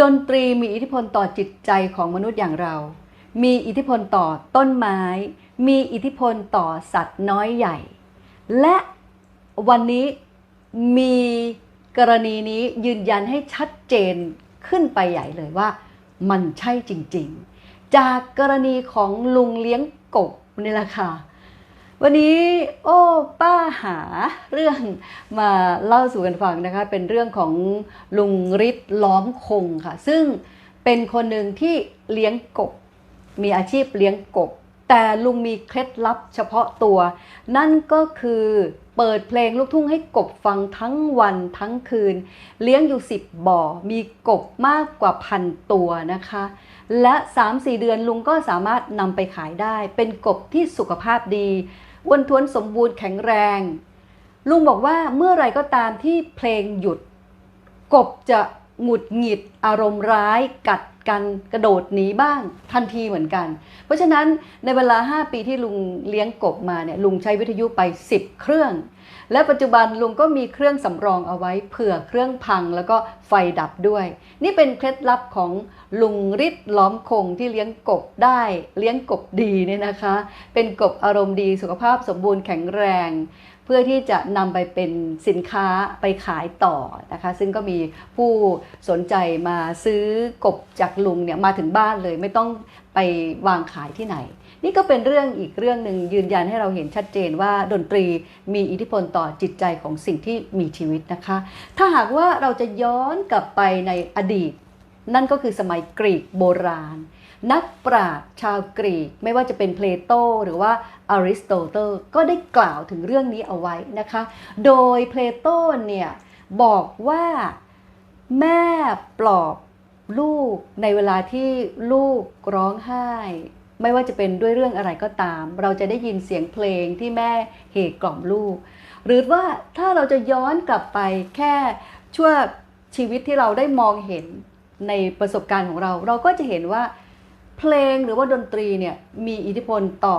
ดนตรีมีอิทธิพลต่อจิตใจของมนุษย์อย่างเรา มีอิทธิพลต่อต้นไม้ มีอิทธิพลต่อสัตว์น้อยใหญ่ และวันนี้มีกรณีนี้ยืนยันให้ชัดเจนขึ้นไปใหญ่เลยว่า มันใช่จริงๆ จากกรณีของลุงเลี้ยงกบนี่แหละค่ะ วันนี้โอ้ป้าหาเรื่องมาเล่าสู่กันฟังนะคะเป็นเรื่องของลุงฤทธิ์ล้อมคงค่ะ ซึ่งเป็นคนหนึ่งที่เลี้ยงกบ มีอาชีพเลี้ยงกบ แต่ลุงมีเคล็ดลับเฉพาะตัว นั่นก็คือเปิดเพลงลูกทุ่งให้กบฟังทั้งวันทั้งคืน เลี้ยงอยู่10บ่อ มีกบมากกว่าพันตัวนะคะ และ 3-4 เดือนลุงก็สามารถนำไปขายได้ เป็นกบที่สุขภาพดี อ้วนท้วนสมบูรณ์แข็งแรง ลุงบอกว่าเมื่อไรก็ตามที่เพลงหยุด กบจะหงุดหงิดอารมณ์ร้ายกัด กันกระโดดหนีบ้างทันทีเหมือนกัน เพราะฉะนั้นในเวลา 5 ปีที่ลุงเลี้ยงกบมาเนี่ยลุงใช้วิทยุไป 10 เครื่อง และปัจจุบันลุงก็มีเครื่องสำรองเอาไว้เผื่อเครื่องพังแล้วก็ไฟดับด้วย นี่เป็นเคล็ดลับของลุงฤทธิ์ล้อมคงที่เลี้ยงกบได้เลี้ยงกบดีเนี่ยนะคะ เป็นกบอารมณ์ดีสุขภาพสมบูรณ์แข็งแรง พื่อที่จะนำไปเป็นสินค้าไปขายต่อนะคะ ซึ่งก็มีผู้สนใจมาซื้อกบจากลุงเนี่ยมาถึงบ้านเลยไม่ต้องไปวางขายที่ไหน นี่ก็เป็นเรื่องอีกเรื่องหนึ่งยืนยันให้เราเห็นชัดเจนว่าดนตรีมีอิทธิพลต่อจิตใจของสิ่งที่มีชีวิตนะคะ ถ้าหากว่าเราจะย้อนกลับไปในอดีต นั่นก็คือสมัยกรีกโบราณ นักปราชญ์ชาวกรีก ไม่ว่าจะเป็นเพลโตหรือว่าอริสโตเติลก็ได้กล่าวถึงเรื่องนี้เอาไว้นะคะ โดยเพลโตเนี่ยบอกว่าแม่ปลอบลูกในเวลาที่ลูกร้องไห้ ไม่ว่าจะเป็นด้วยเรื่องอะไรก็ตาม เราจะได้ยินเสียงเพลงที่แม่เฮกล่อมลูก หรือว่าถ้าเราจะย้อนกลับไปแค่ชั่วชีวิตที่เราได้มองเห็นในประสบการณ์ของเรา เราก็จะเห็นว่า เพลงหรือว่าดนตรีเนี่ยมีอิทธิพลต่อ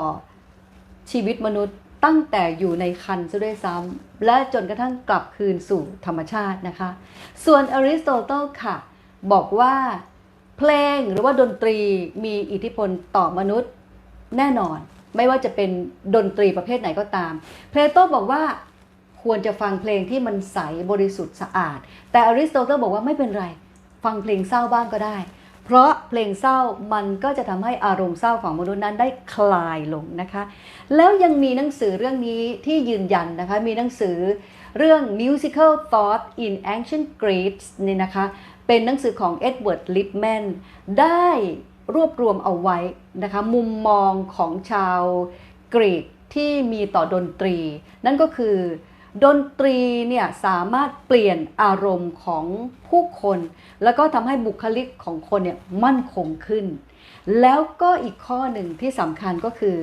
ชีวิตมนุษย์ตั้งแต่อยู่ในคันซะด้วยซ้ำและจนกระทั่งกลับคืนสู่ธรรมชาตินะคะ ส่วนอริสโตเติลค่ะ บอกว่าเพลงหรือว่าดนตรีมีอิทธิพลต่อมนุษย์แน่นอน ไม่ว่าจะเป็นดนตรีประเภทไหนก็ตาม เพลโตบอกว่าควรจะฟังเพลงที่มันใสบริสุทธิ์สะอาด แต่อริสโตเติลบอกว่าไม่เป็นไร ฟังเพลงเศร้าบ้างก็ได้ เพราะเพลงเศร้ามันก็จะทำให้อารมณ์เศร้าของมนุษย์นั้นได้คลายลงนะคะ แล้วยังมีหนังสือเรื่องนี้ที่ยืนยันนะคะ มีหนังสือเรื่อง musical thought in ancient Greece นี่นะคะ เป็นหนังสือของเอ็ดเวิร์ดลิปแมนได้รวบรวมเอาไว้นะคะ มุมมองของชาวกรีกที่มีต่อดนตรี นั่นก็คือ ดนตรีเนี่ยสามารถเปลี่ยนอารมณ์ของผู้คน แล้วก็ทำให้บุคลิกของคนเนี่ยมั่นคงขึ้น แล้วก็อีกข้อหนึ่งที่สำคัญก็คือ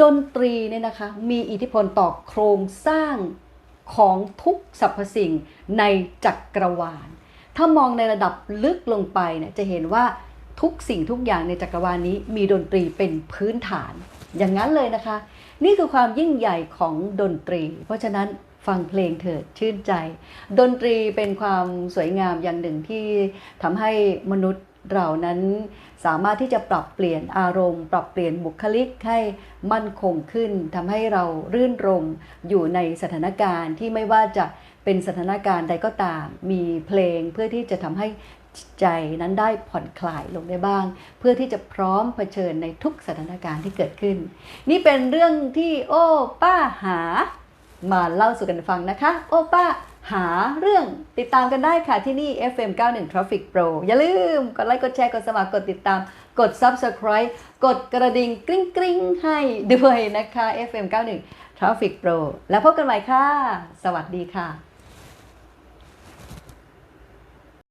ดนตรีเนี่ยนะคะมีอิทธิพลต่อโครงสร้างของทุกสรรพสิ่งในจักรวาล ถ้ามองในระดับลึกลงไปเนี่ยจะเห็นว่าทุกสิ่งทุกอย่างในจักรวาลนี้มีดนตรีเป็นพื้นฐาน อย่างนั้นเลยนะคะ นี่คือความยิ่งใหญ่ของดนตรี เพราะฉะนั้น ฟังเพลงเถิดชื่นใจ ดนตรีเป็นความสวยงามอย่างหนึ่งที่ทำให้มนุษย์เรานั้นสามารถที่จะปรับเปลี่ยนอารมณ์ ปรับเปลี่ยนบุคลิกให้มั่นคงขึ้นทำให้เรารื่นรมอยู่ในสถานการณ์ที่ไม่ว่าจะเป็นสถานการณ์ใดก็ตาม มีเพลงเพื่อที่จะทำให้ใจนั้นได้ผ่อนคลายลงได้บ้าง เพื่อที่จะพร้อมเผชิญในทุกสถานการณ์ที่เกิดขึ้น นี่เป็นเรื่องที่โอ้ป้าหา มาเล่าสู่กันฟังนะคะ โอป้าหาเรื่องติดตามกันได้ค่ะที่นี่ FM 91 Traffic Pro อย่าลืม กดไลค์ กดแชร์ กดสมัคร กดติดตาม กด Subscribe กดกระดิ่งกริ๊งกริ๊งให้ด้วยนะคะ FM 91 Traffic Pro แล้วพบกันใหม่ค่ะ สวัสดีค่ะ